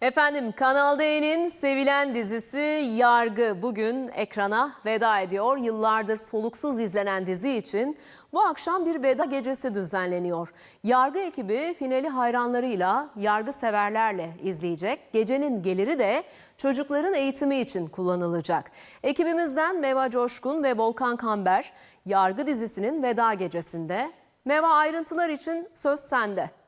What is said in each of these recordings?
Efendim Kanal D'nin sevilen dizisi Yargı bugün ekrana veda ediyor. Yıllardır soluksuz izlenen dizi için bu akşam bir veda gecesi düzenleniyor. Yargı ekibi finali hayranlarıyla, yargı severlerle izleyecek. Gecenin geliri de çocukların eğitimi için kullanılacak. Ekibimizden Meva Coşkun ve Volkan Kamber Yargı dizisinin veda gecesinde. Meva ayrıntılar için söz sende.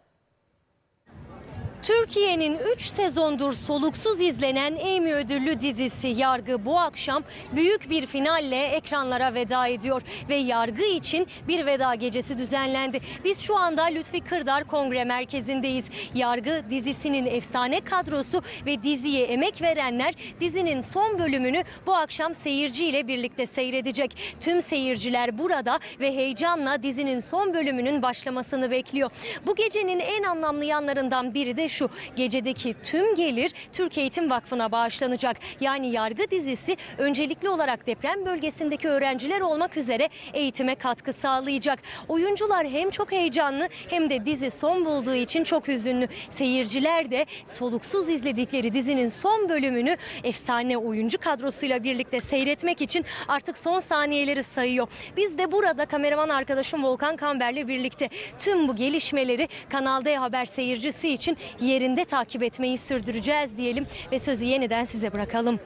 Türkiye'nin 3 sezondur soluksuz izlenen Emmy ödüllü dizisi Yargı bu akşam büyük bir finalle ekranlara veda ediyor ve Yargı için bir veda gecesi düzenlendi. Biz şu anda Lütfi Kırdar Kongre Merkezi'ndeyiz. Yargı dizisinin efsane kadrosu ve diziye emek verenler dizinin son bölümünü bu akşam seyirciyle birlikte seyredecek. Tüm seyirciler burada ve heyecanla dizinin son bölümünün başlamasını bekliyor. Bu gecenin en anlamlı yanlarından biri de şu. Gecedeki tüm gelir Türk Eğitim Vakfı'na bağışlanacak. Yani Yargı dizisi öncelikli olarak deprem bölgesindeki öğrenciler olmak üzere eğitime katkı sağlayacak. Oyuncular hem çok heyecanlı hem de dizi son bulduğu için çok üzünlü. Seyirciler de soluksuz izledikleri dizinin son bölümünü efsane oyuncu kadrosuyla birlikte seyretmek için artık son saniyeleri sayıyor. Biz de burada kameraman arkadaşım Volkan Kamber'le birlikte tüm bu gelişmeleri Kanal D Haber seyircisi için yerinde takip etmeyi sürdüreceğiz diyelim ve sözü yeniden size bırakalım.